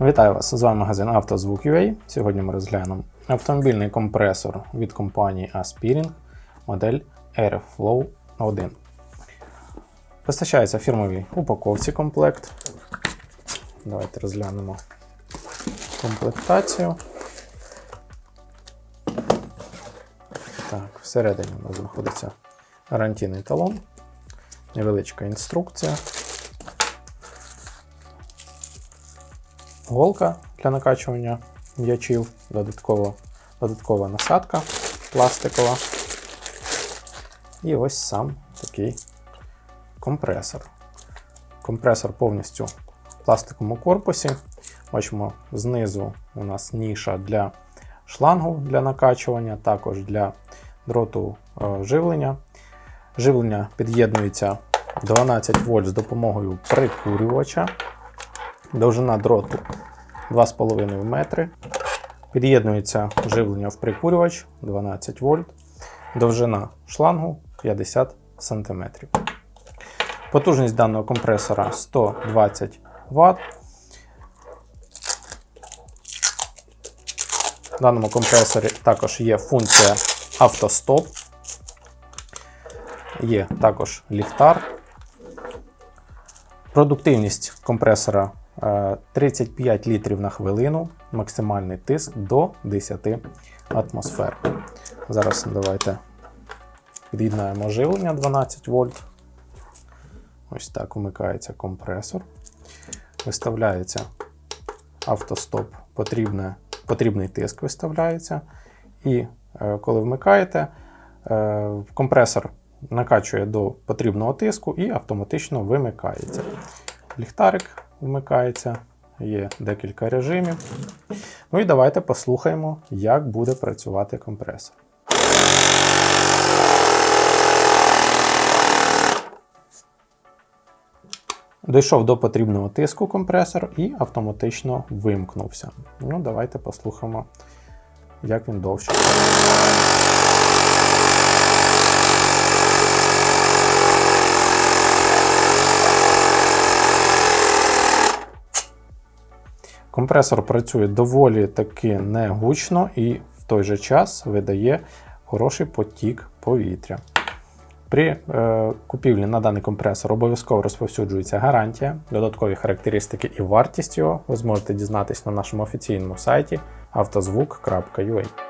Вітаю вас! З вами магазин «Автозвук.UA». Сьогодні ми розглянемо автомобільний компресор від компанії Aspiring модель Airflow 1. Постачається фірмовій упаковці комплект. Давайте розглянемо комплектацію. Так, всередині у нас знаходиться гарантійний талон, невеличка інструкція. Голка для накачування м'ячів, додатково, додаткова насадка пластикова. І ось сам такий компресор. Компресор повністю в пластиковому корпусі. Бачимо, знизу у нас ніша для шлангу для накачування, також для дроту е, живлення. Живлення під'єднується 12 вольт з допомогою прикурювача. Довжина дроту 2,5 метри. Під'єднується живлення в прикурювач 12 вольт. Довжина шлангу 50 см. Потужність даного компресора 120 Вт. В даному компресорі також є функція автостоп. Є також ліхтар. Продуктивність компресора 35 літрів на хвилину, максимальний тиск до 10 атмосфер. Зараз давайте під'єднаємо живлення 12 вольт. Ось так вмикається компресор. Виставляється автостоп, потрібне, потрібний тиск виставляється. І е, коли вмикаєте, е, компресор накачує до потрібного тиску і автоматично вимикається. Ліхтарик вмикається, є декілька режимів. Ну і давайте послухаємо, як буде працювати компресор. Дійшов до потрібного тиску компресор і автоматично вимкнувся. Ну, давайте послухаємо, як він довше. Компресор працює доволі таки негучно і в той же час видає хороший потік повітря. При е, купівлі на даний компресор обов'язково розповсюджується гарантія, додаткові характеристики і вартість його ви зможете дізнатись на нашому офіційному сайті автозвук.ua.